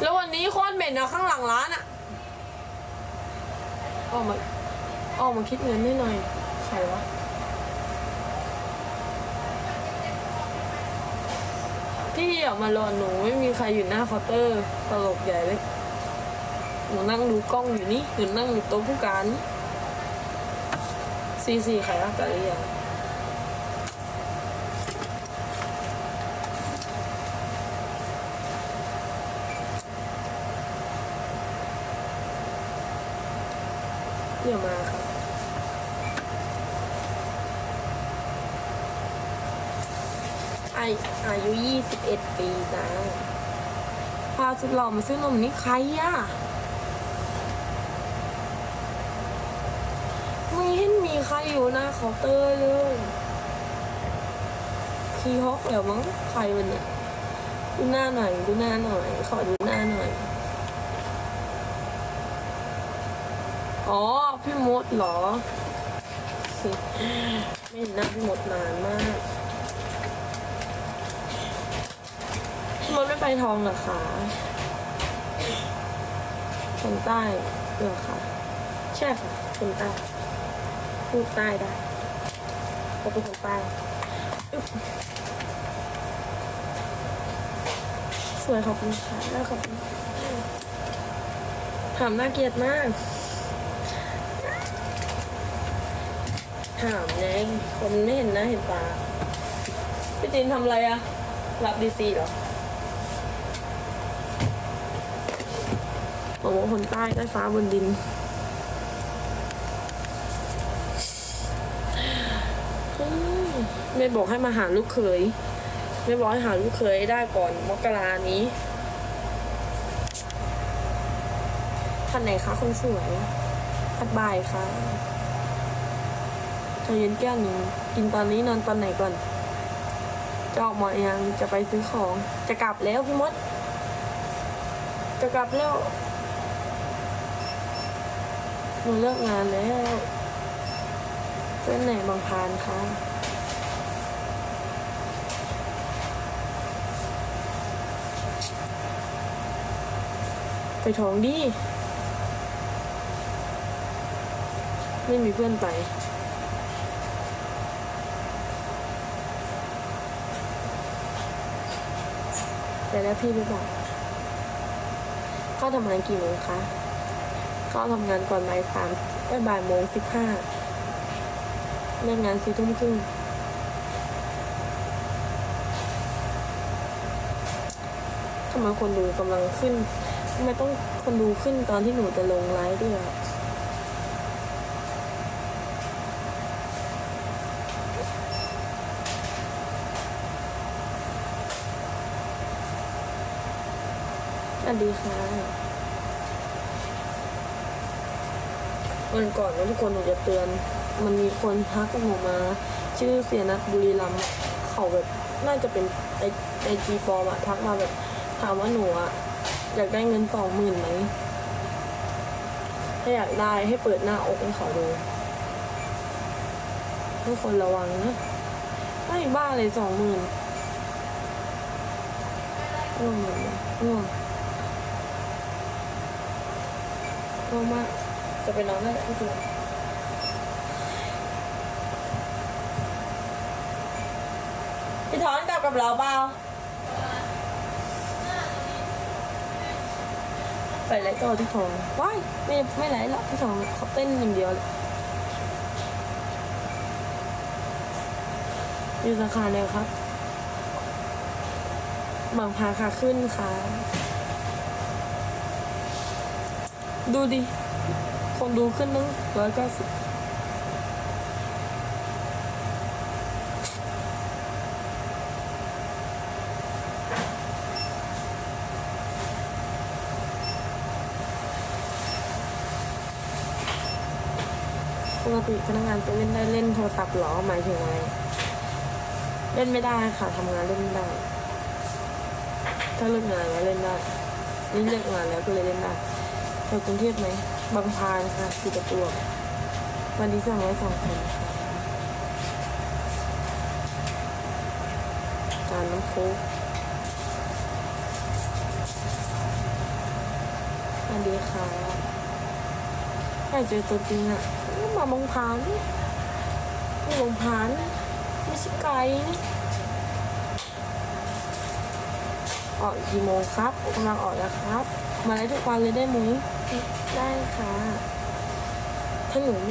แล้ววันนี้โคตรเหม็นอะข้างหลังร้านอะออกมาออกมาคิดเงินให้หน่อยใครวะพี่ออกมารอหนูไม่มีใครอยู่หน้าเคาน์เตอร์ตลกใหญ่เลยหนูนั่งดูกล้องอยู่นี่หนูนั่งอยู่โต๊ะผู้การนี่ซีซีใครรักกันหรือยัง เดี๋ยวมาครับไออายุยี่สิบเอ็ดปีจ้าพาสุดหล่อมาซื้อนมนี่ใครอะไม่เห็นมีใครอยู่หน้าเคาน์เตอร์เลยคีฮอกเดี๋ยวมั้งใครวันเนี่ยดูหน้าหน่อยดูหน้าหน่อย ขอดูหน้าหน่อย อ๋อ พี่มดเหรอ ไม่เห็นหน้าพี่มดนานมาก พี่มดไม่ไปทองเหรอคะคนใต้เหรอคะใช่ค่ะคนใต้ พูดใต้ได้เขาเป็นคนใต้สวยขอบคุณค่ะแล้วขอบคุณถามน่าเกลียดมาก ถามไงคนไม่เห็นหน้าเห็นตาพี่จีนทำอะไรอะรับดีซีเหรอบอกว่าคนใต้ใต้ฟ้าบนดินอืมแม่บอกให้มาหาลูกเขยแม่บอกให้หาลูกเขยได้ก่อนมกรานี้คันไหนคะคนสวยคัดบายค่ะ เย็นแก้วหนึ่งกินตอนนี้นอนตอนไหนก่อน จะออกมายังจะไปซื้อของ จะกลับแล้วพี่มด จะกลับแล้วหนูเลิกงานแล้วเส้นไหนบางพานคะไปท้องดิ ไม่มีเพื่อนไป แต่แล้วพี่ไม่บอกเข้าทำงานกี่โมงคะเข้าทำงานก่อนบ่ายสามเอ้บ่ายโมงสิบห้าเลิกงานสี่ทุ่มครึ่งทำไมคนดูกำลังขึ้นทำไมต้องคนดูขึ้นตอนที่หนูจะลงไลฟ์ด้วย วัสดีค่ะวันก่อนนะทุกคนหนูจะเตือน มันมีคนทักหนูมา ชื่อเสียนัทบุรีรัมย์เขาแบบน่าจะเป็นไอไอจีปอมอะทักมาแบบถามว่าหนูอะอยากได้เงินสองหมื่นไหมถ้าอยากได้ให้เปิดหน้าอกให้เขาดูทุกคนระวังนะไม่บ้าเลยสองหมื่นง่วงเลยง่วง ง่วงมากจะไปนอนได้แล้วพี่จูนพี่ถอนกลับกับเราเปล่าไปไล่ต่อที่ทองว้ายไม่ไม่ไล่หรอกที่ทองเขาเต้นอย่างเดียวอยู่สาขาเลยครับบางพาขาขึ้นค่ะ ดูดิ คนดูขึ้นตั้งร้อยเก้าสิบปกติพนักงานจะเล่นได้เล่นโทรศัพท์หรอหมายถึงอะไรเล่นไม่ได้ค่ะทำงานเล่นไม่ได้ ถ้าเลิกงานแล้วเล่นได้นี่เลิกงานแล้วก็เลยเล่นได้ ไปกรุงเทพไหมบางพานค่ะสี่ประจววันที่สองร้สองคนค่ะจานน้ำโค้กวัสดีค่ะอยากเจอตัวจริงอะมาบางพานนี่บางพาน ไม่ใช่ไกลนี่ ออกกี่โมงครับกำลังออกแล้วครับ มาได้ทุกวันเลยได้ไหมได้ค่ะถ้าหนูไม่